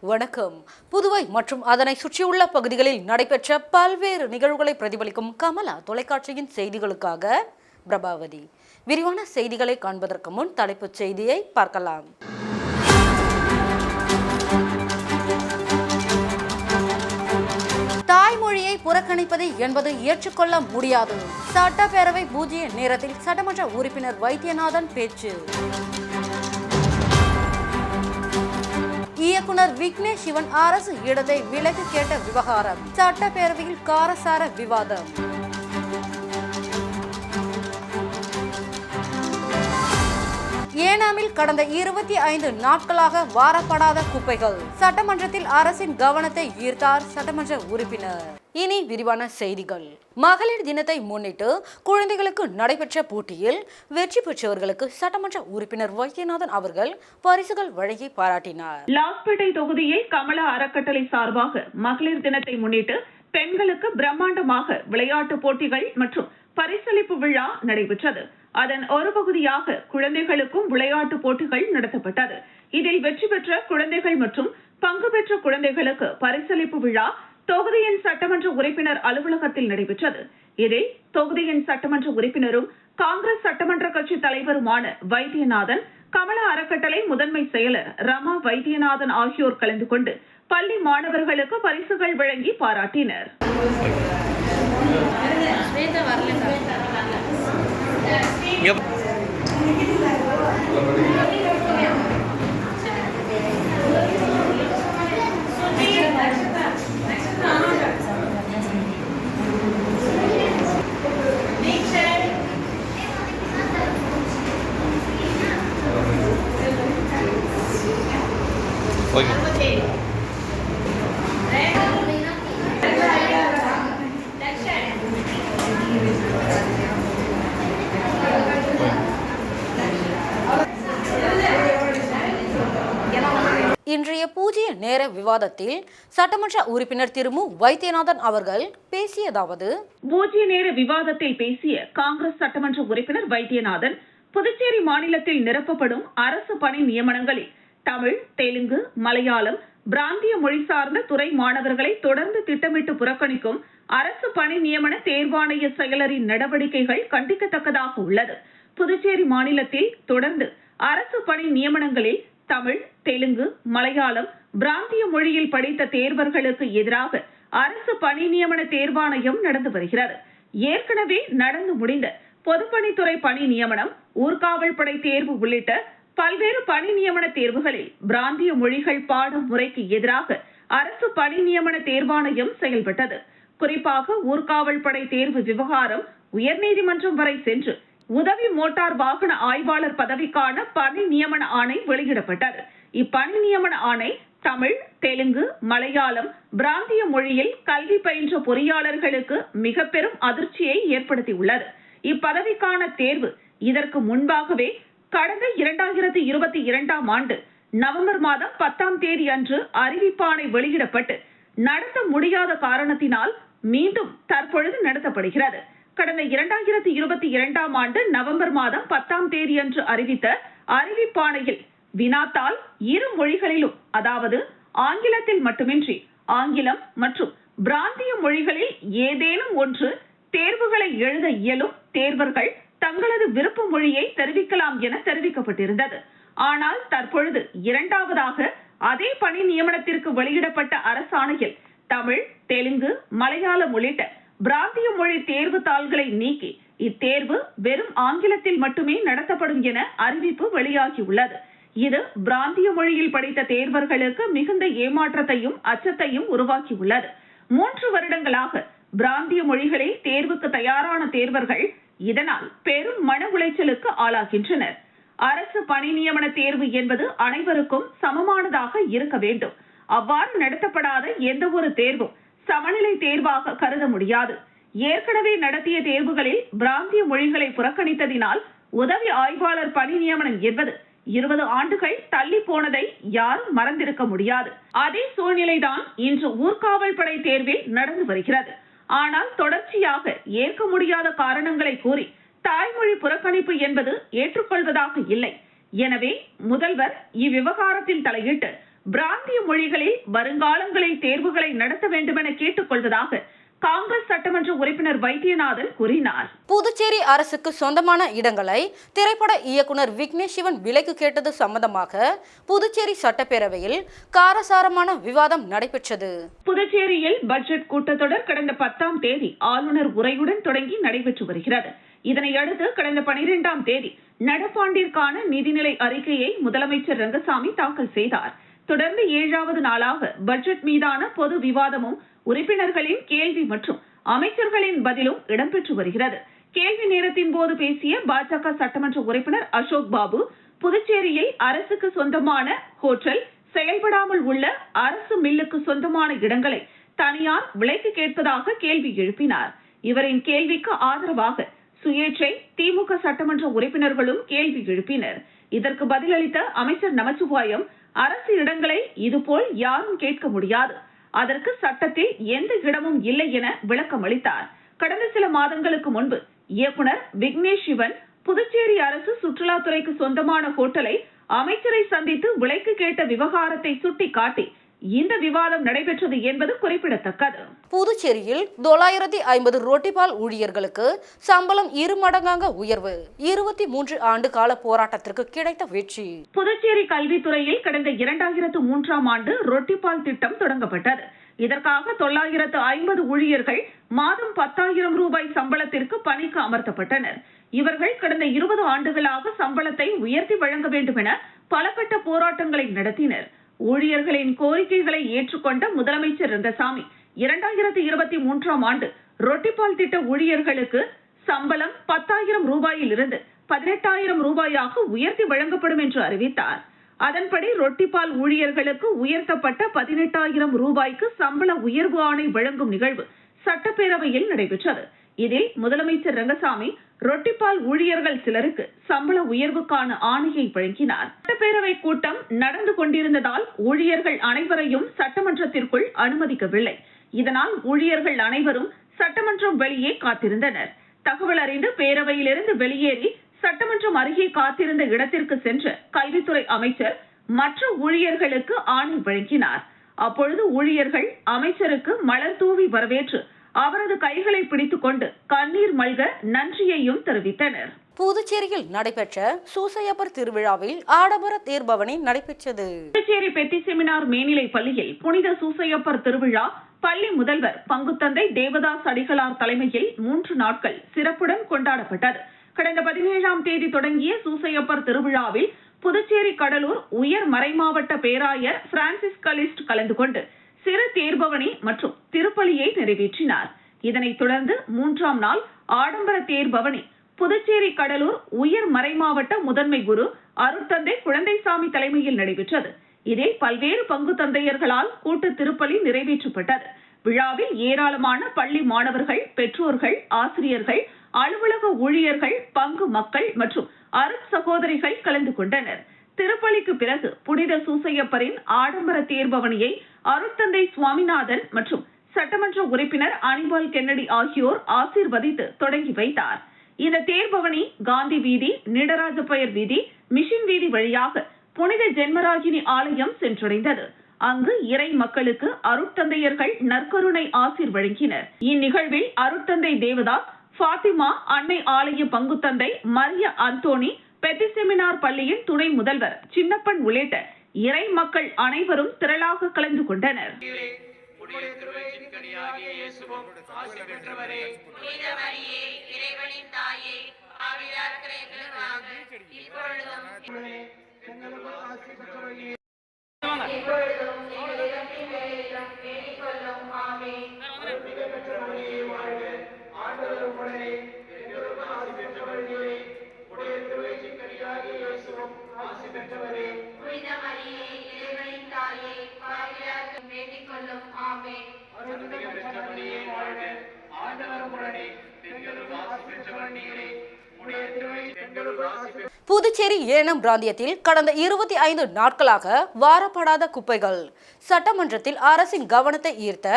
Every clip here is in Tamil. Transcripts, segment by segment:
வணக்கம். புதுவை மற்றும் அதனை சுற்றியுள்ள பகுதிகளில் நடைபெற்ற பல்வேறு நிகழ்வுகளை பிரதிபலிக்கும் கமலா தொலைக்காட்சியின் செய்திகளுக்காக பிரபாவதி. விரிவான செய்திகளை காண்பதற்கு முன் தலைப்புச் செய்தியை பார்க்கலாம். தாய்மொழியை புறக்கணிப்பது என்பது ஏற்றுக்கொள்ள முடியாது. சட்டப்பேரவை பூஜ்ய நேரத்தில் சட்டமன்ற உறுப்பினர் வைத்தியநாதன் பேச்சு. இயக்குனர் விக்னேஷ் சிவன் அரசு இடத்தை விலக்கு கேட்ட விவகாரம். சட்டப்பேரவையில் காரசார விவாதம். ஏனாமில் கடந்த இருபத்தி ஐந்து நாட்களாக வாரப்படாத குப்பைகள். சட்டமன்றத்தில் அரசின் கவனத்தை ஈர்த்தார் சட்டமன்ற உறுப்பினர். இனி விரிவான செய்திகள். மகளிர் தினத்தை முன்னிட்டு குழந்தைகளுக்கு நடைபெற்ற போட்டியில் வெற்றி பெற்றவர்களுக்கு சட்டமன்ற உறுப்பினர் வைத்தியநாதன் அவர்கள் பரிசுகள் வழங்கி பாராட்டினார். லாஸ்பேட்டை தொகுதியில் கமலா அறக்கட்டளை சார்பாக மகளிர் தினத்தை முன்னிட்டு பெண்களுக்கு பிரம்மாண்டமாக விளையாட்டு போட்டிகள் மற்றும் பரிசளிப்பு விழா நடைபெற்றது. அதன் ஒரு பகுதியாக குழந்தைகளுக்கும் விளையாட்டு போட்டிகள் நடத்தப்பட்டது. இதில் வெற்றி பெற்ற குழந்தைகள் மற்றும் பங்கு பெற்ற குழந்தைகளுக்கு பரிசளிப்பு விழா தொகுதியின் சட்டமன்ற உறுப்பினர் அலுவலகத்தில் நடைபெற்றது. இதில் தொகுதியின் சட்டமன்ற உறுப்பினரும் காங்கிரஸ் சட்டமன்ற கட்சி தலைவருமான வைத்தியநாதன் கமல அறக்கட்டளை முதன்மை செயலர் ரமா வைத்தியநாதன் ஆகியோர் கலந்து கொண்டு பள்ளி மாணவர்களுக்கு பரிசுகள் வழங்கி பாராட்டினர். இங்க இன்றைய பூஜ்ய நேர விவாதத்தில் சட்டமன்ற உறுப்பினர் திரு மு. வைத்தியநாதன் அவர்கள் பேசியதாவது பூஜ்ய நேர விவாதத்தில் பேசிய காங்கிரஸ் சட்டமன்ற உறுப்பினர் வைத்தியநாதன் புதுச்சேரி மாநிலத்தில் நிரப்பப்படும் அரசு பணி நியமனங்களில் தமிழ் தெலுங்கு மலையாளம் பிராந்திய மொழி சார்ந்த துறை மாணவர்களை தொடர்ந்து திட்டமிட்டு புறக்கணிக்கும் அரசு பணி நியமன தேர்வாணைய செயலரின் நடவடிக்கைகள் கண்டிக்கத்தக்கதாக உள்ளது. புதுச்சேரி மாநிலத்தில் தொடர்ந்து அரசு பணி நியமனங்களில் தமிழ் தெலுங்கு மலையாளம் பிராந்திய மொழியில் படித்த தேர்வர்களுக்கு எதிராக அரசு பணி நியமன தேர்வாணையம் நடந்து வருகிறது. ஏற்கனவே நடந்து முடிந்த பொதுப்பணித்துறை பணி நியமனம் ஊர்காவல் படை தேர்வு உள்ளிட்ட பல்வேறு பணி நியமன தேர்வுகளில் பிராந்திய மொழிகள் பாடும் முறைக்கு எதிராக அரசு பணி நியமன தேர்வாணையம் செயல்பட்டது. குறிப்பாக ஊர்காவல் படை தேர்வு விவகாரம் உயர்நீதிமன்றம் வரை சென்று உதவி மோட்டார் வாகன ஆய்வாளர் பதவிக்கான பணி நியமன ஆணை வெளியிடப்பட்டது. இப்பணி நியமன ஆணை தமிழ் தெலுங்கு மலையாளம் பிராந்திய மொழியில் கல்வி பயின்ற பொறியாளர்களுக்கு மிக பெரும் அதிர்ச்சியை ஏற்படுத்தியுள்ளது. இப்பதவிக்கான தேர்வு இதற்கு முன்பாகவே கடந்த இரண்டாயிரத்தி இருபத்தி இரண்டாம் ஆண்டு நவம்பர் மாதம் பத்தாம் தேதி அன்று அறிவிப்பாணை வெளியிடப்பட்டு நடத்த முடியாத காரணத்தினால் மீண்டும் தற்பொழுது நடத்தப்படுகிறது. கடந்த இரண்டாயிரத்தி இருபத்தி இரண்டாம் ஆண்டு நவம்பர் மாதம் பத்தாம் தேதி அன்று அறிவித்த அறிவிப்பாணையில் வினாத்தால் இரு மொழிகளிலும் அதாவது ஆங்கிலத்தில் மட்டுமின்றி ஆங்கிலம் மற்றும் பிராந்திய மொழிகளில் ஏதேனும் ஒன்று தேர்வுகளை எழுத இயலும் தேர்வர்கள் தங்களது விருப்ப மொழியை தெரிவிக்கலாம் என தெரிவிக்கப்பட்டிருந்தது. ஆனால் தற்பொழுது இரண்டாவதாக அதே பணி நியமனத்திற்கு வெளியிடப்பட்ட அரசாணையில் தமிழ் தெலுங்கு மலையாளம் உள்ளிட்ட பிராந்திய மொழி தேர்வு தாள்களை நீக்கி இத்தேர்வு வெறும் ஆங்கிலத்தில் மட்டுமே நடத்தப்படும் என அறிவிப்பு வெளியாகியுள்ளது. இது பிராந்திய மொழியில் படித்த தேர்வர்களுக்கு மிகுந்த ஏமாற்றத்தையும் அச்சத்தையும் உருவாக்கியுள்ளது. மூன்று வருடங்களாக பிராந்திய மொழிகளில் தேர்வுக்கு தயாரான தேர்வர்கள் இதனால் பெரும் மன உளைச்சலுக்கு ஆளாகின்றனர். அரசு பணி நியமன தேர்வு என்பது அனைவருக்கும் சமமானதாக இருக்க வேண்டும். அவ்வாறு நடத்தப்படாத எந்த ஒரு தேர்வும் சமநிலை தேர்வாக கருத முடியாது. ஏற்கனவே நடத்திய தேர்வுகளில் பிராந்திய மொழிகளை புறக்கணித்ததினால் உதவி ஆய்வாளர் பணி நியமனம் என்பது இருபது ஆண்டுகள் தள்ளி போனதை யாரும் மறந்திருக்க முடியாது. அதே சூழ்நிலைதான் இன்று ஊர்காவல் படை தேர்வில் நடந்து வருகிறது. ஆனால் தொடர்ச்சியாக ஏற்க முடியாத காரணங்களை கூறி தாய்மொழி புறக்கணிப்பு என்பது ஏற்றுக்கொள்வதாக இல்லை. எனவே முதல்வர் இவ்விவகாரத்தில் தலையிட்டு பிராந்திய மொழிகளில் வருங்காலங்களில் தேர்வுகளை நடத்த வேண்டுமென கேட்டுக் கொள்வதாக காங்கிரஸ் சட்டமன்ற உறுப்பினர் வைத்தியநாதன் கூறினார். புதுச்சேரி அரசுக்கு சொந்தமான இடங்களை திரைப்பட இயக்குனர் விக்னேஷ் சிவன் விலைக்கு கேட்டது சம்பந்தமாக புதுச்சேரி சட்டப்பேரவையில் காரசாரமான விவாதம் நடைபெற்றது. புதுச்சேரியில் பட்ஜெட் கூட்டத்தொடர் கடந்த பத்தாம் தேதி ஆளுநர் உரையுடன் தொடங்கி நடைபெற்று வருகிறது. இதனையடுத்து கடந்த பனிரெண்டாம் தேதி நடப்பாண்டிற்கான நிதிநிலை அறிக்கையை முதலமைச்சர் ரங்கசாமி தாக்கல் செய்தார். தொடர்ந்து ஏழாவது நாளாக பட்ஜெட் மீதான பொது விவாதமும் உறுப்பினர்களின் கேள்வி மற்றும் அமைச்சர்களின் பதிலும் இடம்பெற்று வருகிறது. கேள்வி நேரத்தின் போது பேசிய பாஜக சட்டமன்ற உறுப்பினர் அசோக் பாபு புதுச்சேரியில் அரசுக்கு சொந்தமான ஹோட்டல் செயல்படாமல் உள்ள அரசு மில்லுக்கு சொந்தமான இடங்களை தனியார் விலைக்கு கேட்பதாக கேள்வி எழுப்பினார். இவரின் கேள்விக்கு ஆதரவாக சுயேட்சை திமுக சட்டமன்ற உறுப்பினர்களும் கேள்வி எழுப்பினர். இதற்கு பதிலளித்த அமைச்சர் நமச்சிவாயம் அரசு இடங்களை இதுபோல் யாரும் கேட்க முடியாது. அதற்கு சட்டத்தில் எந்த இடமும் இல்லை என விளக்கம் அளித்தார். கடந்த சில மாதங்களுக்கு முன்பு இயக்குனர் விக்னேஷ் சிவன் புதுச்சேரி அரசு சுற்றுலாத்துறைக்கு சொந்தமான ஹோட்டலை அமைச்சரை சந்தித்து விலைக்கு கேட்ட விவகாரத்தை சுட்டிக்காட்டி இந்த விவாதம் நடைபெற்றது என்பது குறிப்பிடத்தக்கது. புதுச்சேரியில் தொள்ளாயிரத்தி ஐம்பது ரொட்டிபால் ஊழியர்களுக்கு சம்பளம் இரு மடங்காக உயர்வு இருபத்தி மூன்று ஆண்டு கால போராட்டத்திற்கு கிடைத்த வெற்றி புதுச்சேரி கல்வித்துறையில் கடந்த இரண்டாயிரத்து மூன்றாம் ஆண்டு ரொட்டிப்பால் திட்டம் தொடங்கப்பட்டது. இதற்காக தொள்ளாயிரத்து ஐம்பது ஊழியர்கள் மாதம் பத்தாயிரம் ரூபாய் சம்பளத்திற்கு பணிக்கு அமர்த்தப்பட்டனர். இவர்கள் கடந்த இருபது ஆண்டுகளாக சம்பளத்தை உயர்த்தி வழங்க வேண்டும் என பல கட்ட போராட்டங்களை நடத்தினர். ஊழியர்களின் கோரிக்கைகளை ஏற்றுக்கொண்ட முதலமைச்சர் ரங்கசாமி இரண்டாயிரத்தி இருபத்தி மூன்றாம் ஆண்டு ரொட்டிப்பால் திட்ட ஊழியர்களுக்கு சம்பளம் பத்தாயிரம் ரூபாயில் இருந்து பதினெட்டாயிரம் ரூபாயாக உயர்த்தி வழங்கப்படும் என்று அறிவித்தார். அதன்படி ரொட்டிப்பால் ஊழியர்களுக்கு உயர்த்தப்பட்ட பதினெட்டாயிரம் ரூபாய்க்கு சம்பள உயர்வு ஆணை வழங்கும் நிகழ்வு சட்டப்பேரவையில் நடைபெற்றது. இதில் முதலமைச்சர் ரங்கசாமி ரொட்டிப்பால் ஊழியர்கள் சிலருக்கு சம்பள உயர்வுக்கான ஆணையை வழங்கினார். சட்டப்பேரவை கூட்டம் நடந்து கொண்டிருந்ததால் ஊழியர்கள் அனைவரையும் சட்டமன்றத்திற்குள் அனுமதிக்கவில்லை. இதனால் ஊழியர்கள் அனைவரும் சட்டமன்றம் வெளியே காத்திருந்தனர். தகவல் அறிந்து பேரவையிலிருந்து வெளியேறி சட்டமன்றம் அருகே காத்திருந்த இடத்திற்கு சென்று கல்வித்துறை அமைச்சர் மற்ற ஊழியர்களுக்கு ஆணை வழங்கினார். அப்பொழுது ஊழியர்கள் அமைச்சருக்கு மலர் தூவி வரவேற்று அவரது கைகளை பிடித்துக் கொண்டு கண்ணீர் மல்க நன்றியையும் தெரிவித்தனர். புதுச்சேரியில் நடைபெற்ற சூசையப்பர் திருவிழாவில் ஆடம்பர தேர்பவனி நடைபெற்றது. புதுச்சேரி பெத்தி செமினார் மேல்நிலை பள்ளியில் புனித சூசையப்பர் திருவிழா பள்ளி முதல்வர் பங்குத்தந்தை தேவதாஸ் அடிகளார் தலைமையில் மூன்று நாட்கள் சிறப்புடன் கொண்டாடப்பட்டது. கடந்த பதினேழாம் தேதி தொடங்கிய சூசையப்பர் திருவிழாவில் புதுச்சேரி கடலூர் உயர் மறைமாவட்ட பேராயர் பிரான்சிஸ் கலிஸ்ட் கலந்து கொண்டு சிறு தேர்பவனி மற்றும் திருப்பலியை நிறைவேற்றினார். இதனைத் தொடர்ந்து மூன்றாம் நாள் ஆடம்பர தேர்பவனி புதுச்சேரி கடலூர் உயர் மறைமாவட்ட முதன்மை குரு அருட்தந்தை குழந்தைசாமி தலைமையில் நடைபெற்றது. இதில் பல்வேறு பங்கு தந்தையர்களால் கூட்டு திருப்பலி நிறைவேற்றப்பட்டது. விழாவில் ஏராளமான பள்ளி மாணவர்கள் பெற்றோர்கள் ஆசிரியர்கள் அலுவலக ஊழியர்கள் பங்கு மக்கள் மற்றும் அருட் சகோதரிகள் கலந்து கொண்டனர். திருப்பலிக்கு பிறகு புனித சூசையப்பரின் ஆடம்பர தேர்பவனியை அருட்தந்தை சுவாமிநாதன் மற்றும் சட்டமன்ற உறுப்பினர் அனிபால் கென்னடி ஆகியோர் ஆசீர்வதித்து தொடங்கி வைத்தார். இந்த தேர்பவனி காந்தி வீதி நீடராஜப்பயர் வீதி மிஷின் வீதி வழியாக புனித ஜென்மராகினி ஆலயம் சென்றடைந்தது. அங்கு இறை மக்களுக்கு அருட்தந்தையர்கள் நற்கருணை ஆசிர் வழங்கினர். இந்நிகழ்வில் அருட்தந்தை தேவதாஸ் ஃபாத்திமா அன்னை ஆலய பங்குத்தந்தை மரிய அந்தோணி பெத்தி செமினார் பள்ளியின் துணை முதல்வர் சின்னப்பன் உள்ளிட்ட இறை மக்கள் அனைவரும் திரளாக கலந்து கொண்டனர். உடைய திருவயிற்றின் ஆமே பெற்றவரே புனித மரியே இறைவனின் தாயே வேண்டிக் கொள்ளும் வாழ்க. ஆண்டவர் உடனே ஆசி நீரே. உடைய ஆசி பெற்ற புதுச்சேரி ஏனம் பிராந்தியத்தில் கடந்த இருபத்தி ஐந்து நாட்களாக வாரப்படாத குப்பைகள் சட்டமன்றத்தில் அரசின் கவனத்தை ஈர்த்த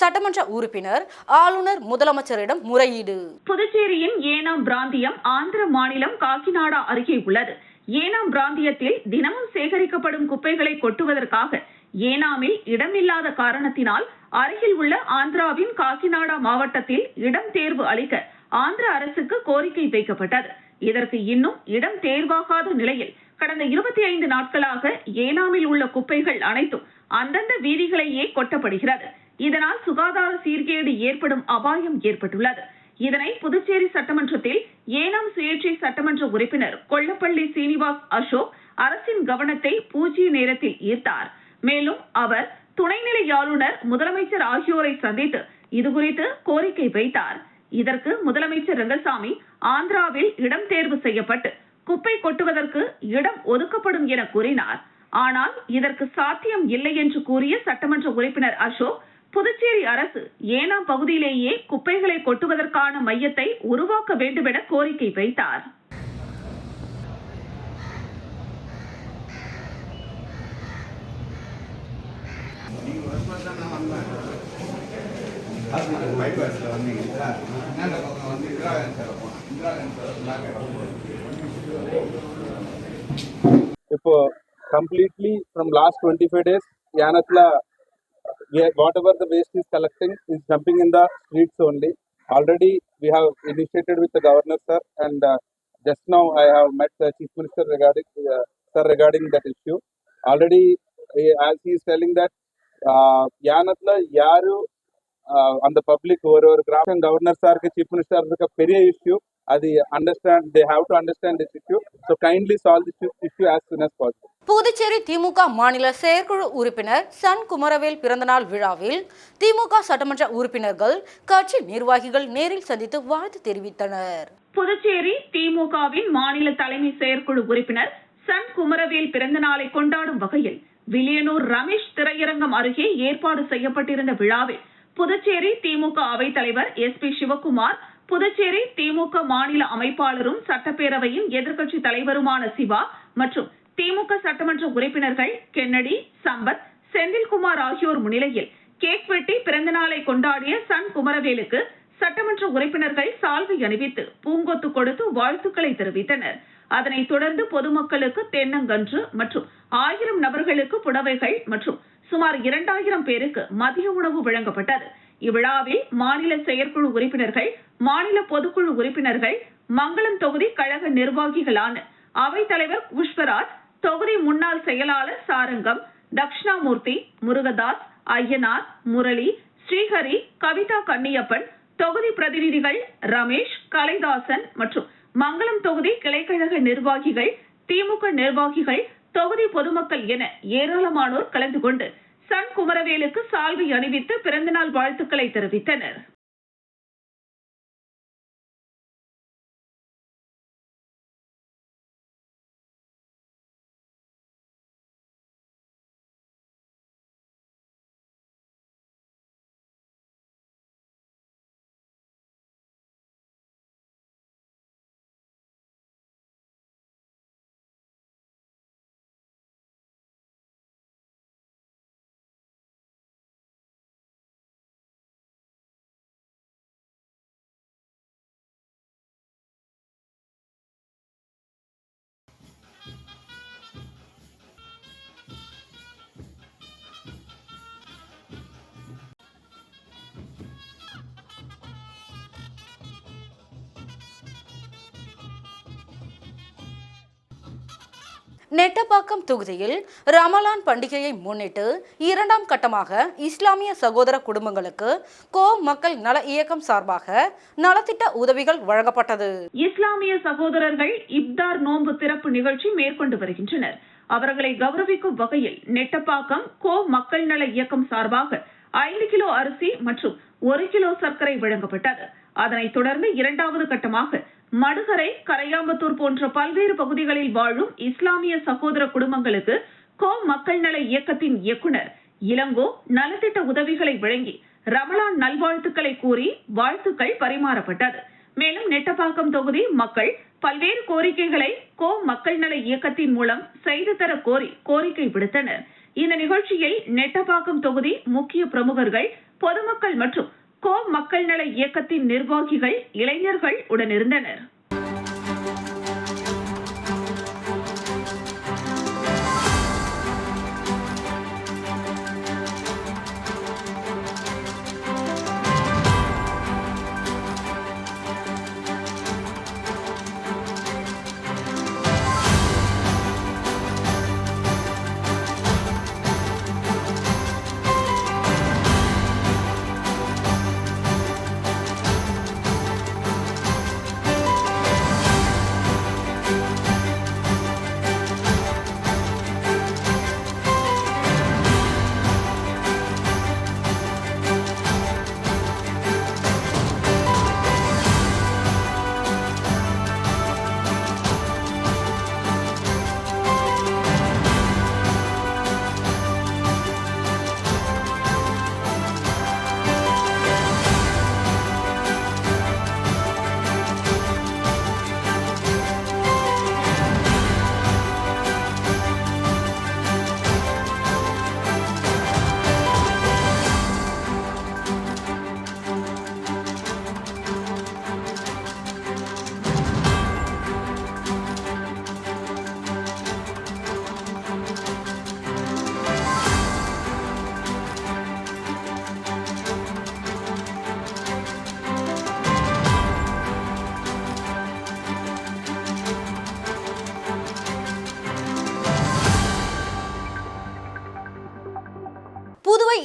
சட்டமன்ற உறுப்பினர் ஆளுநர் முதலமைச்சரிடம் முறையீடு. புதுச்சேரியின் ஏனாம் பிராந்தியம் ஆந்திர மாநிலம் காக்கிநாடா அருகே உள்ளது. ஏனாம் பிராந்தியத்தில் தினமும் சேகரிக்கப்படும் குப்பைகளை கொட்டுவதற்காக ஏனாமில் இடமில்லாத காரணத்தினால் அருகில் உள்ள ஆந்திராவின் காக்கிநாடா மாவட்டத்தில் இடம் தேர்வு அளிக்க ஆந்திர அரசுக்கு கோரிக்கை வைக்கப்பட்டது. இதற்கு இன்னும் இடம் தேர்வாகாத நிலையில் கடந்த இருபத்தி ஐந்து நாட்களாக ஏனாமில் உள்ள குப்பைகள் அனைத்தும் அந்தந்த வீதிகளையே கொட்டப்படுகிறது. இதனால் சுகாதார சீர்கேடு ஏற்படும் அபாயம் ஏற்பட்டுள்ளது. இதனை புதுச்சேரி சட்டமன்றத்தில் ஏனாம் சுயேட்சை சட்டமன்ற உறுப்பினர் கொல்லப்பள்ளி சீனிவாஸ் அசோக் அரசின் கவனத்தை பூஜ்ய நேரத்தில் ஈர்த்தார். மேலும் அவர் துணைநிலை ஆளுநர் முதலமைச்சர் ஆகியோரை சந்தித்து இதுகுறித்து கோரிக்கை வைத்தார். இதற்கு முதலமைச்சர் ரங்கசாமி ஆந்திராவில் இடம் தேர்வு செய்யப்பட்டு குப்பை கொட்டுவதற்கு இடம் ஒதுக்கப்படும் என கூறினார். ஆனால் இதற்கு சாத்தியம் இல்லை என்று கூறிய சட்டமன்ற உறுப்பினர் அசோக் புதுச்சேரி அரசு ஏனாம் பகுதியிலேயே குப்பைகளை கொட்டுவதற்கான மையத்தை உருவாக்க வேண்டுமென கோரிக்கை வைத்தார். இப்போ கம்ப்ளீட்லி ஃப்ரம் லாஸ்ட் வந்து ஃபைவ் டேஸ் யானத்தில் போனோம் இந்திரா காந்தி சார் பிளாக் இப்போ completely from last 25 days yanatla where- whatever the waste is collecting is dumping in the streets only already we have initiated with the governor sir and uh, just now i have met the chief minister regarding uh, sir regarding that issue already eh, as he is telling that uh, yanatla yaru uh, அந்த பப்ளிக் ஒரு ஒரு கிராமம் கவர்னர் சாருக்கு சீஃப் மினிஸ்டர் இருக்க பெரிய இஷ்யூ அது understand they have to understand this issue so kindly solve this issue as soon as possible. Puducherry DMK மாநில செயற்குழு உறுப்பினர் சன் குமரவேல் பிறந்தநாள் விழாவில் திமுக சட்டமன்ற உறுப்பினர்கள் கட்சி நிர்வாகிகள் நேரில் சந்தித்து வாழ்த்து தெரிவித்தனர். புதுச்சேரி திமுகவின் மாநில தலைமை செயற்குழு உறுப்பினர் சன் குமரவேல் பிறந்த நாளை கொண்டாடும் வகையில் வில்லியனூர் ரமேஷ் திரையரங்கம் அருகே ஏற்பாடு செய்யப்பட்டிருந்த விழாவில் புதுச்சேரி திமுக அவைத் தலைவர் எஸ் பி சிவக்குமார் புதுச்சேரி திமுக மாநில அமைப்பாளரும் சட்டப்பேரவையின் எதிர்க்கட்சி தலைவருமான சிவா மற்றும் திமுக சட்டமன்ற உறுப்பினர்கள் கென்னடி சம்பத் செந்தில்குமார் ஆகியோர் முன்னிலையில் கேக் வெட்டி பிறந்த நாளை கொண்டாடிய சன் குமரவேலுக்கு சட்டமன்ற உறுப்பினர்கள் சால்வை அணிவித்து பூங்கொத்து கொடுத்து வாழ்த்துக்களை தெரிவித்தனர். அதனைத் தொடர்ந்து பொதுமக்களுக்கு தென்னங்கன்று மற்றும் ஆயிரம் நபர்களுக்கு புடவைகள் மற்றும் சுமார் இரண்டாயிரம் பேருக்கு மதிய உணவு வழங்கப்பட்டது. இவ்விழாவில் மாநில செயற்குழு உறுப்பினர்கள் மாநில பொதுக்குழு உறுப்பினர்கள் மங்களம் தொகுதி கழக நிர்வாகிகளான அவைத்தலைவர் புஷ்பராஜ் தொகுதி முன்னாள் செயலாளர் சாரங்கம் தக்ஷணாமூர்த்தி முருகதாஸ் ஐயனார் முரளி ஸ்ரீஹரி கவிதா கன்னியப்பன் தொகுதி பிரதிநிதிகள் ரமேஷ் கலைதாசன் மற்றும் மங்களம் தொகுதி கிளைக்கழக நிர்வாகிகள் திமுக நிர்வாகிகள் தொகுதி பொதுமக்கள் என ஏராளமானோர் கலந்து கொண்டு சன் குமரவேலுக்கு சால்வை அணிவித்து பிறந்தநாள் வாழ்த்துக்களை தெரிவித்தனர். நெட்டப்பாக்கம் தொகுதியில் ரமலான் பண்டிகையை முன்னிட்டு இரண்டாம் கட்டமாக இஸ்லாமிய சகோதர குடும்பங்களுக்கு கோ மக்கள் நல இயக்கம் சார்பாக நலத்திட்ட உதவிகள் வழங்கப்பட்டது. இஸ்லாமிய சகோதரர்கள் இப்தார் நோன்பு திறப்பு நிகழ்ச்சி மேற்கொண்டு வருகின்றனர். அவர்களை கௌரவிக்கும் வகையில் நெட்டப்பாக்கம் கோ மக்கள் நல இயக்கம் சார்பாக ஐந்து கிலோ அரிசி மற்றும் ஒரு கிலோ சர்க்கரை வழங்கப்பட்டது. அதனைத் தொடர்ந்து இரண்டாவது கட்டமாக மடுகரை கரையாம்பத்தூர் போன்ற பல்வேறு பகுதிகளில் வாழும் இஸ்லாமிய சகோதர குடும்பங்களுக்கு கோ மக்கள் நல இயக்கத்தின் இயக்குனர் இளங்கோ நலத்திட்ட உதவிகளை வழங்கி ரமலான் நல்வாழ்த்துக்களை கூறி வாழ்த்துக்கள் பரிமாறப்பட்டது. மேலும் நெட்டப்பாக்கம் தொகுதி மக்கள் பல்வேறு கோரிக்கைகளை கோ மக்கள் நல இயக்கத்தின் மூலம் செய்து தர கோரி கோரிக்கை விடுத்தனர். இந்த நிகழ்ச்சியில் நெட்டப்பாக்கம் தொகுதி முக்கிய பிரமுகர்கள் பொதுமக்கள் மற்றும் கோ மக்கள் நல இயக்கத்தின் நிர்வாகிகள் இளைஞர்கள் உடனிருந்தனர்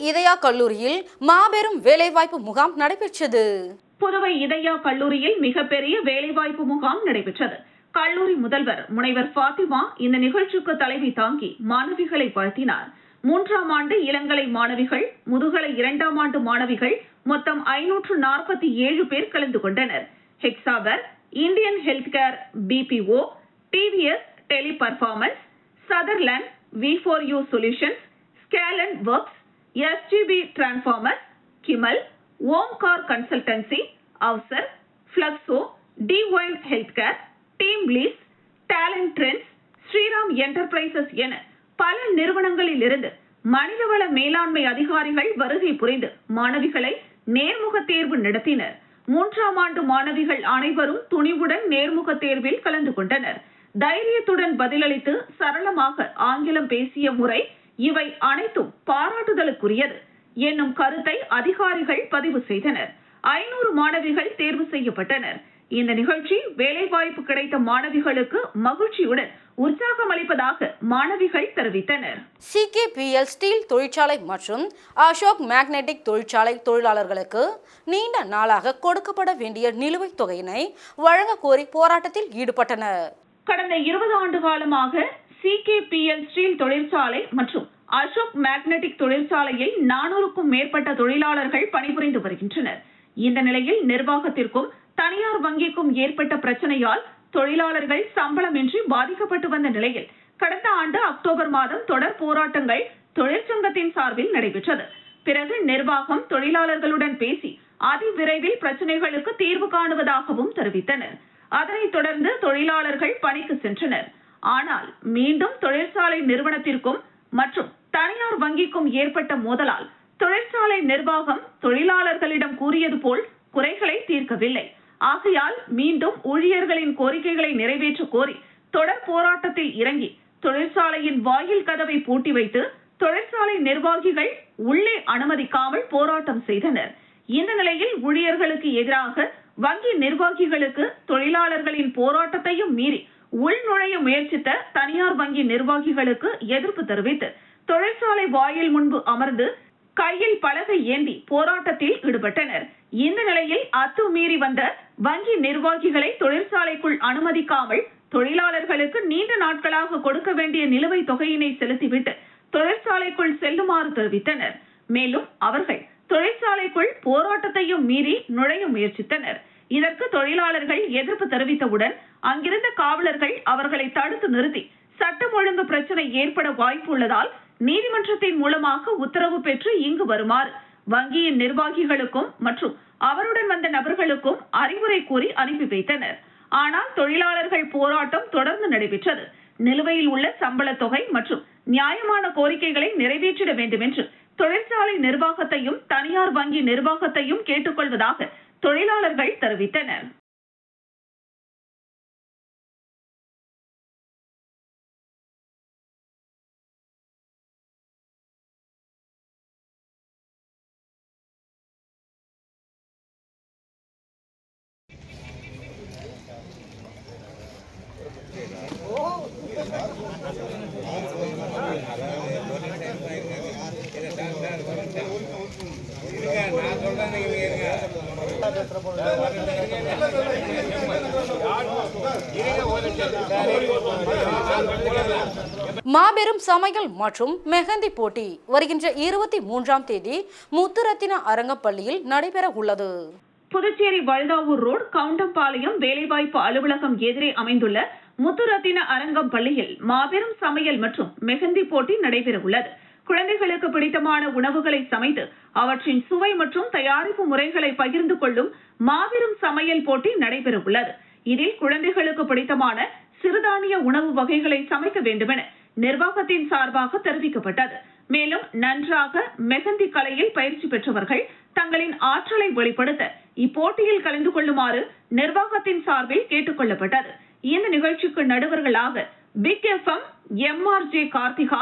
இதயா கல்லூரியில் மாபெரும் வேலைவாய்ப்பு முகாம் நடைபெற்றது. புதுவை இதயா கல்லூரியில் மிகப்பெரிய வேலைவாய்ப்பு முகாம் நடைபெற்றது. கல்லூரி முதல்வர் முனைவர் ஃபாத்திமா இந்த நிகழ்ச்சிக்கு தலைமை தாங்கி மாணவிகளை வாழ்த்தினார். மூன்றாம் ஆண்டு இளங்கலை மாணவிகள் முதுகலை இரண்டாம் ஆண்டு மாணவிகள் மொத்தம் ஐநூற்று நாற்பத்தி ஏழு பேர் கலந்து கொண்டனர். Hexaware Indian health care BPO TVS Teleperformance Sutherland V four U solutions Scalen works SGP transformers Kimal Omkar consultancy Avasar Fluxo T health care TeamLease talent trends Sriram enterprises என பல நிறுவனங்களிலிருந்து மனிதவள மேலாண்மை அதிகாரிகள் வருகை புரிந்து மாணவிகளை நேர்முக தேர்வு நடத்தினர். மூன்றாம் ஆண்டு மாணவிகள் அனைவரும் துணிவுடன் நேர்முக தேர்வில் கலந்து கொண்டனர். தைரியத்துடன் பதிலளித்து சரளமாக ஆங்கிலம் பேசிய முறை இவை அனைத்தும் பாராட்டுதலுக்குரியது என்னும் கருத்தை அதிகாரிகள் பதிவு செய்தனர். ஐநூறு மாணவிகள் தேர்வு செய்யப்பட்டனர். இந்த நிகழ்ச்சி வேலைவாய்ப்பு கிடைத்த மாணவிகளுக்கு மகிழ்ச்சியுடன் உற்சாகம் அளிப்பதாக மாணவிகள் தெரிவித்தனர். சிகேபிஎல் ஸ்டீல் தொழிற்சாலை மற்றும் அசோக் மேக்னெட்டிக் தொழிற்சாலை தொழிலாளர்களுக்கு நீண்ட நாளாக கொடுக்கப்பட வேண்டிய நிலுவைத் தொகையினை வழங்க கோரி போராட்டத்தில் ஈடுபட்டனர். கடந்த இருபது ஆண்டு காலமாக சிகேபிஎல் ஸ்டீல் தொழிற்சாலை மற்றும் அசோக் மேக்னெட்டிக் தொழிற்சாலையில் நானூறுக்கும் மேற்பட்ட தொழிலாளர்கள் பணிபுரிந்து வருகின்றனர். இந்த நிலையில் நிர்வாகத்திற்கும் தனியார் வங்கிக்கும் ஏற்பட்ட பிரச்சனையால் தொழிலாளர்கள் சம்பளமின்றி பாதிக்கப்பட்டு வந்த நிலையில் கடந்த ஆண்டு அக்டோபர் மாதம் தொடர் போராட்டங்கள் தொழிற்சங்கத்தின் சார்பில் நடைபெற்றது. பிறகு நிர்வாகம் தொழிலாளர்களுடன் பேசி அதிவிரைவில் பிரச்சனைகளுக்கு தீர்வு காணுவதாகவும் தெரிவித்தனர். அதனைத் தொடர்ந்து தொழிலாளர்கள் பணிக்கு சென்றனர். ஆனால் மீண்டும் தொழிற்சாலை நிறுவனத்திற்கும் மற்றும் தனியார் வங்கிக்கும் ஏற்பட்ட மோதலால் தொழிற்சாலை நிர்வாகம் தொழிலாளர்களிடம் கூறியது போல் குறைகளை தீர்க்கவில்லை. ஆகையால் மீண்டும் ஊழியர்களின் கோரிக்கைகளை நிறைவேற்ற கோரி தொடர் போராட்டத்தில் இறங்கி தொழிற்சாலையின் வாயில் கதவை பூட்டி வைத்து தொழிற்சாலை நிர்வாகிகள் உள்ளே அனுமதிக்காமல் போராட்டம் செய்தனர். இந்த நிலையில் ஊழியர்களுக்கு எதிராக வங்கி நிர்வாகிகளுக்கு தொழிலாளர்களின் போராட்டத்தையும் மீறி உள்நுழைய முயற்சித்த தனியார் வங்கி நிர்வாகிகளுக்கு எதிர்ப்பு தெரிவித்து தொழிற்சாலை வாயில் முன்பு அமர்ந்து கையில் பலகை ஏந்தி போராட்டத்தில் ஈடுபட்டனர். இந்த நிலையில் அத்துமீறி வந்த வங்கி நிர்வாகிகளை தொழிற்சாலைக்குள் அனுமதிக்காமல் தொழிலாளர்களுக்கு நீண்ட நாட்களாக கொடுக்க வேண்டிய நிலுவைத் தொகையினை செலுத்திவிட்டு தொழிற்சாலைக்குள் செல்லுமாறு தெரிவித்தனர். மேலும் அவர்கள் தொழிற்சாலைக்குள் போராட்டத்தையும் மீறி நுழைய முயற்சித்தனர். இதற்கு தொழிலாளர்கள் எதிர்ப்பு தெரிவித்தவுடன் அங்கிருந்த காவலர்கள் அவர்களை தடுத்து நிறுத்தி சட்டம் ஒழுங்கு பிரச்சனை ஏற்பட வாய்ப்பு உள்ளதால் நீதிமன்றத்தின் மூலமாக உத்தரவு பெற்று இங்கு வருமாறு வங்கியின் நிர்வாகிகளுக்கும் மற்றும் அவருடன் வந்த நபர்களுக்கும் அறிவுரை கூறி அனுப்பி வைத்தனர். ஆனால் தொழிலாளர்கள் போராட்டம் தொடர்ந்து நடைபெற்றது. நிலுவையில் உள்ள சம்பள தொகை மற்றும் நியாயமான கோரிக்கைகளை நிறைவேற்றிட வேண்டும் என்று தொழிற்சாலை நிர்வாகத்தையும் தனியார் வங்கி நிர்வாகத்தையும் கேட்டுக்கொள்வதாக தொழிலாளர்கள் தெரிவித்தனர். மாபெரும் சமையல் மற்றும் மெஹந்தி போட்டி வருகின்ற இருபத்தி மூன்றாம் தேதி முத்துரத்தின அரங்கப்பள்ளியில் நடைபெற உள்ளது. புதுச்சேரி வல்தாவூர் ரோடு கவுண்டம்பாளையம் வேலைவாய்ப்பு அலுவலகம் எதிரே அமைந்துள்ள முத்துரத்தின அரங்கம் பள்ளியில் மாபெரும் சமையல் மற்றும் மெஹந்தி போட்டி நடைபெற உள்ளது. குழந்தைகளுக்கு பிடித்தமான உணவுகளை சமைத்து அவற்றின் சுவை மற்றும் தயாரிப்பு முறைகளை பகிர்ந்து கொள்ளும் மாபெரும் சமையல் போட்டி நடைபெற உள்ளது. இதில் குழந்தைகளுக்கு பிடித்தமான சிறுதானிய உணவு வகைகளை சமைக்க வேண்டுமென நிர்வாகத்தின் சார்பாக தெரிவிக்கப்பட்டது. மேலும் நன்றாக மெஹந்தி கலையில் பயிற்சி பெற்றவர்கள் தங்களின் ஆற்றலை வெளிப்படுத்த இப்போட்டியில் கலந்து கொள்ளுமாறு நிர்வாகத்தின் சார்பில் கேட்டுக்கொள்ளப்பட்டது. இந்த நிகழ்ச்சிக்கு நடுவர்களாக Big R J Karthika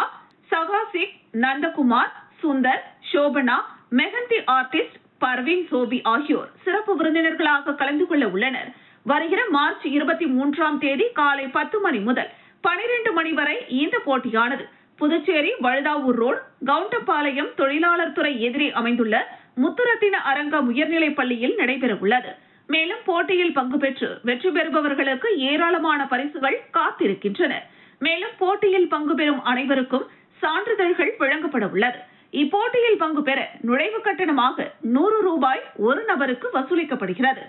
Sahasik Nandakumar Sundar Shobana mehndi artist Parveen Sobi ஆகியோர் சிறப்பு விருந்தினர்களாக கலந்து கொள்ள உள்ளனர். வருகிற மார்ச் இருபத்தி மூன்றாம் தேதி காலை பத்து மணி முதல் பனிரெண்டு மணி வரை இந்த போட்டியானது. புதுச்சேரி வழுதாவூர் ரோடு கவுண்டபாளையம் தொழிலாளர் துறை எதிரே அமைந்துள்ள முத்துரத்தின அரங்கம் உயர்நிலைப் பள்ளியில் நடைபெறவுள்ளது. மேலும் போட்டியில் பங்கு பெற்று வெற்றி பெறுபவர்களுக்கு ஏராளமான பரிசுகள் காத்திருக்கின்றன. மேலும் போட்டியில் பங்கு பெறும் அனைவருக்கும் சான்றிதழ்கள் வழங்கப்பட உள்ளது இப்போட்டியில் பங்கு பெற நுழைவு கட்டணமாக நூறு ரூபாய் ஒரு நபருக்கு வசூலிக்கப்படுகிறது.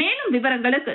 மேலும் விவரங்களுக்கு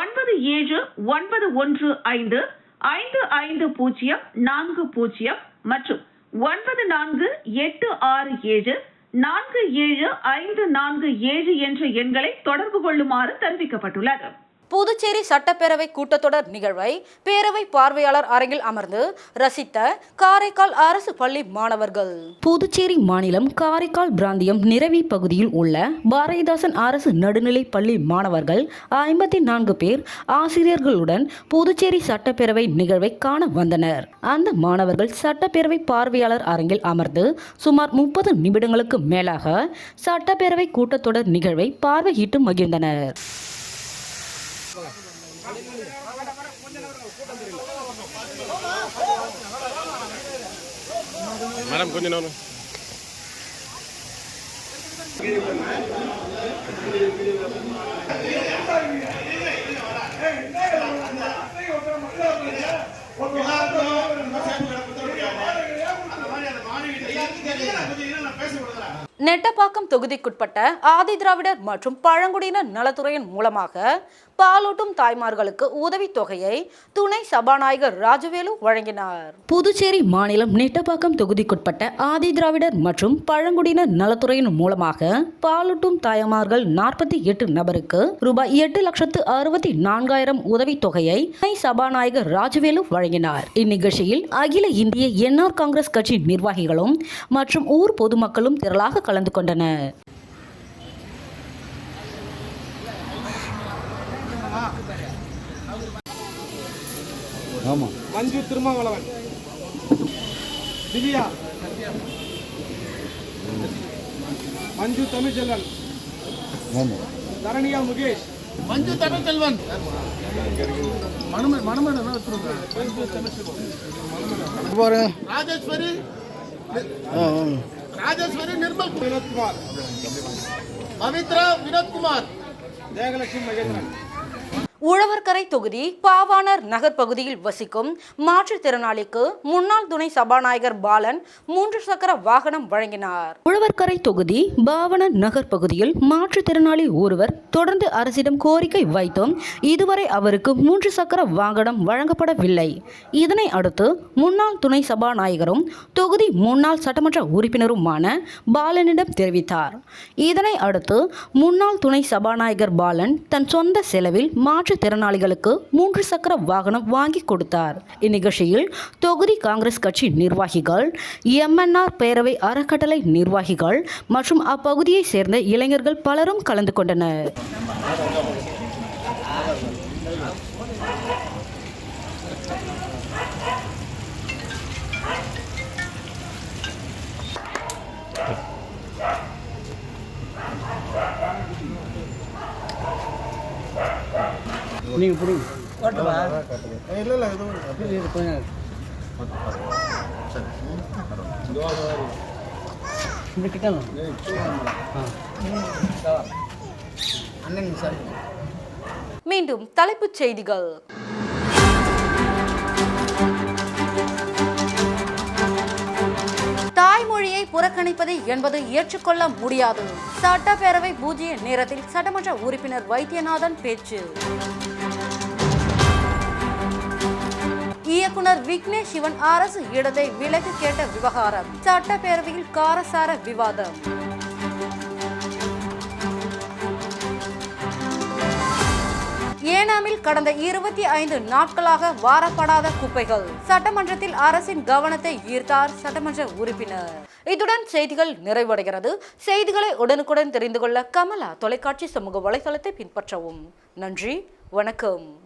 ஒன்பது ஏழு ஒன்பது ஒன்று ஐந்து ஐந்து ஐந்து பூஜ்ஜியம் நான்கு பூஜ்ஜியம் மற்றும் ஒன்பது நான்கு எட்டு ஆறு ஏழு நான்கு ஏழு ஐந்து நான்கு ஏழு என்ற எண்களை தொடர்பு கொள்ளுமாறு தெரிவிக்கப்பட்டுள்ளது. புதுச்சேரி சட்டப்பேரவை கூட்டத்தொடர் நிகழ்வை பேரவை பார்வையாளர் அரங்கில் அமர்ந்து ரசித்த காரைக்கால் அரசு பள்ளி மாணவர்கள். புதுச்சேரி மாநிலம் காரைக்கால் பிராந்தியம் நிறவி பகுதியில் உள்ள பாரதிதாசன் அரசு நடுநிலை பள்ளி மாணவர்கள் ஐம்பத்தி நான்கு பேர் ஆசிரியர்களுடன் புதுச்சேரி சட்டப்பேரவை நிகழ்வை காண வந்தனர். அந்த மாணவர்கள் சட்டப்பேரவை பார்வையாளர் அரங்கில் அமர்ந்து சுமார் முப்பது நிமிடங்களுக்கு மேலாக சட்டப்பேரவை கூட்டத்தொடர் நிகழ்வை பார்வையிட்டு மகிழ்ந்தனர். மேடம் கொஞ்சம் நேரம் நெட்டப்பாக்கம் தொகுதிக்குட்பட்ட ஆதிதிராவிடர் மற்றும் பழங்குடியினர் நலத்துறையின் மூலமாக பாலூட்டும் தாய்மார்களுக்கு உதவித் தொகையை துணை சபாநாயகர் ராஜவேலு வழங்கினார். புதுச்சேரி மாநிலம் நெட்டப்பாக்கம் தொகுதிக்குட்பட்ட ஆதிதிராவிடர் மற்றும் பழங்குடியினர் நலத்துறையின் மூலமாக பாலூட்டும் தாய்மார்கள் நாற்பத்தி எட்டு நபருக்கு ரூபாய் எட்டு லட்சத்து அறுபத்தி நான்காயிரம் உதவித் தொகையை துணை சபாநாயகர் ராஜவேலு வழங்கினார். இந்நிகழ்ச்சியில் அகில இந்திய என்ஆர் காங்கிரஸ் கட்சி நிர்வாகிகளும் மற்றும் ஊர் பொதுமக்களும் திரளாக கலந்து கொண்டனர் மஞ்சு திருமாவளவன். திவ்யா. மஞ்சு தமிழ்ச்செல்வன். தரணியா முகேஷ். மஞ்சு தமிழ்ச்செல்வன். ராஜேஸ்வரி. ராஜேஸ்வரி நிர்மல் வினோத்குமார் பவித்ரா வினோத்குமார். ஜெயலட்சுமி மகேந்திரன். உழவர்கரை தொகுதி பாவாணர் நகர் பகுதியில் வசிக்கும் மாற்றுத்திறனாளிக்கு முன்னாள் துணை சபாநாயகர் பாலன் மூன்று சக்கர வாகனம் வழங்கினார். உழவர்கரை தொகுதி பாவனர் நகர் பகுதியில் மாற்றுத்திறனாளி ஒருவர் தொடர்ந்து அரசிடம் கோரிக்கை வைத்தும் இதுவரை அவருக்கு மூன்று சக்கர வாகனம் வழங்கப்படவில்லை. இதனை அடுத்து முன்னாள் துணை சபாநாயகரும் தொகுதி முன்னாள் சட்டமன்ற உறுப்பினருமான பாலனிடம் தெரிவித்தார். இதனை அடுத்து முன்னாள் துணை சபாநாயகர் பாலன் தன் சொந்த செலவில் மாற்றுத்திறனாளிகளுக்கு மூன்று சக்கர வாகனம் வாங்கி கொடுத்தார். இந்நிகழ்ச்சியில் தொகுதி காங்கிரஸ் கட்சி நிர்வாகிகள் எம்என்ஆர் பேரவை அறக்கட்டளை நிர்வாகிகள் மற்றும் அப்பகுதியைச் சேர்ந்த இளைஞர்கள் பலரும் கலந்து கொண்டனர். மீண்டும் தலைப்புச் செய்திகள். தாய்மொழியை புறக்கணிப்பது என்பது ஏற்றுக்கொள்ள முடியாது. சட்டப்பேரவை பூஜ்ய நேரத்தில் சட்டமன்ற உறுப்பினர் வைத்தியநாதன் பேச்சு. இயக்குனர் விக்னேஷ் சிவன் அரசு இடத்தை விலக்கு கேட்ட விவகாரம். சட்டப்பேரவையில் காரசார விவாதம். ஏனாமில் கடந்த இருபத்தி ஐந்து நாட்களாக வாரப்படாத குப்பைகள். சட்டமன்றத்தில் அரசின் கவனத்தை ஈர்த்தார் சட்டமன்ற உறுப்பினர். இத்துடன் செய்திகள் நிறைவடைகிறது. செய்திகளை உடனுக்குடன் தெரிந்து கொள்ள கமலா தொலைக்காட்சி சமூக வலைதளத்தை பின்பற்றவும். நன்றி வணக்கம்.